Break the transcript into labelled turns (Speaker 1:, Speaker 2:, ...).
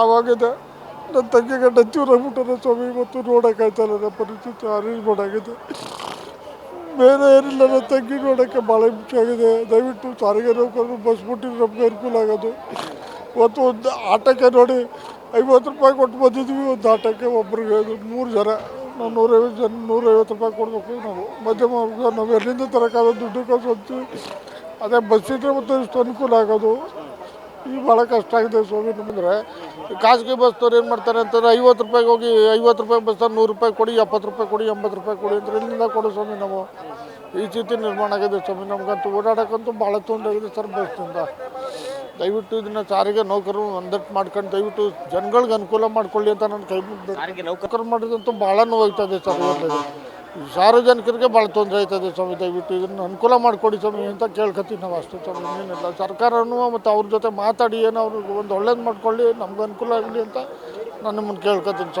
Speaker 1: ಆವಾಗಿದೆ ನನ್ನ ತಂಗಿಗೆ ಗಂಡ ಚೂರಾಗ್ಬಿಟ್ಟಾರೆ ಸ್ವಾಮಿ, ಇವತ್ತು ನೋಡೋಕ್ಕಾಯ್ತಲ್ಲ ನನ್ನ ಪರಿಸ್ಥಿತಿ ಅರೇಂಜ್ ಮಾಡಾಗಿದೆ. ಬೇರೆ ಏನಿಲ್ಲ, ನನ್ನ ತಂಗಿ ನೋಡೋಕ್ಕೆ ಭಾಳ ಹಿಂಸೆ ಆಗಿದೆ. ದಯವಿಟ್ಟು ಸಾರಿಗೆ ನೌಕರರು ಬಸ್ ಬಿಟ್ಟಿದ್ರೆ ನಮ್ಗೆ ಅನುಕೂಲ ಆಗೋದು. ಇವತ್ತು ಒಂದು ಆಟೋಕ್ಕೆ ನೋಡಿ ಐವತ್ತು ರೂಪಾಯಿ ಕೊಟ್ಟು ಬಂದಿದ್ವಿ ಒಂದು ಆಟೋಕ್ಕೆ ಒಬ್ರಿಗೆ ಮೂರು ಜನ ನಾವು ನೂರೈವತ್ತು ಜನ ನೂರೈವತ್ತು ರೂಪಾಯಿ ಕೊಡಬೇಕು ನಾವು. ಮಧ್ಯಮ ನಾವು ಎಲ್ಲಿಂದ ತರೋಕ್ಕಾಗೋದು ದುಡ್ಡು ಕಳ್ಸಿ ಅದೇ ಬಸ್ ಇದ್ರೆ ಮತ್ತೆ ಇಷ್ಟು ಅನುಕೂಲ ಆಗೋದು. ಈಗ ಭಾಳ ಕಷ್ಟ ಆಗಿದೆ ಸ್ವಾಮಿ ನಮ್ಮಂದ್ರೆ ಖಾಸಗಿ ಬಸ್ನವ್ರು ಏನು ಮಾಡ್ತಾರೆ ಅಂತಂದ್ರೆ ಐವತ್ತು ರೂಪಾಯಿಗೆ ಹೋಗಿ ಐವತ್ತು ರೂಪಾಯಿ ಬಸ್ ನೂರು ರೂಪಾಯಿ ಕೊಡಿ ಎಪ್ಪತ್ತು ರೂಪಾಯಿ ಕೊಡಿ ಎಂಬತ್ತು ರೂಪಾಯಿ ಕೊಡಿ ಅಂದ್ರೆ ಇಲ್ಲಿಂದ ಕೊಡು ಸ್ವಾಮಿ ನಾವು. ಈ ಸ್ಥಿತಿ ನಿರ್ಮಾಣ ಆಗಿದೆ ಸ್ವಾಮಿ ನಮಗಂತೂ ಓಡಾಡೋಕ್ಕಂತೂ ಭಾಳ ತೊಂದರೆ ಆಗಿದೆ ಸರ್ ಬಸ್ನಿಂದ ದಯವಿಟ್ಟು ಇದನ್ನ ಸಾರಿಗೆ ನೌಕರರು ಒಂದಟ್ಟು ಮಾಡ್ಕೊಂಡು ದಯವಿಟ್ಟು ಜನಗಳಿಗೆ ಅನುಕೂಲ ಮಾಡ್ಕೊಳ್ಳಿ ಅಂತ ನನ್ನ ಕೈ
Speaker 2: ನೌಕರ
Speaker 1: ಮಾಡಿದಂತೂ ಭಾಳ ನೋವಾಗ್ತದೆ ಸರ್ ಸಾರ್ವಜನಿಕರಿಗೆ ಭಾಳ ತೊಂದರೆ ಆಯ್ತದೆ ಸ್ವಾಮಿ, ದಯವಿಟ್ಟು ಇದನ್ನು ಅನುಕೂಲ ಮಾಡಿಕೊಡಿ ಸ್ವಾಮಿ ಅಂತ ಕೇಳ್ಕೊತೀವಿ ನಾವು ಅಷ್ಟೇ ಸ್ವಾಮಿ, ಏನಿಲ್ಲ. ಸರ್ಕಾರನೂ ಮತ್ತು ಅವ್ರ ಜೊತೆ ಮಾತಾಡಿ ಏನೋ ಅವ್ರಿಗೆ ಒಂದು ಒಳ್ಳೇದು ಮಾಡ್ಕೊಳ್ಳಿ, ನಮ್ಗೆ ಅನುಕೂಲ ಆಗಲಿ ಅಂತ ನಾನು ನಿಮ್ಮನ್ನು ಕೇಳ್ಕೊತೀನಿ ಸ್ವಾಮಿ.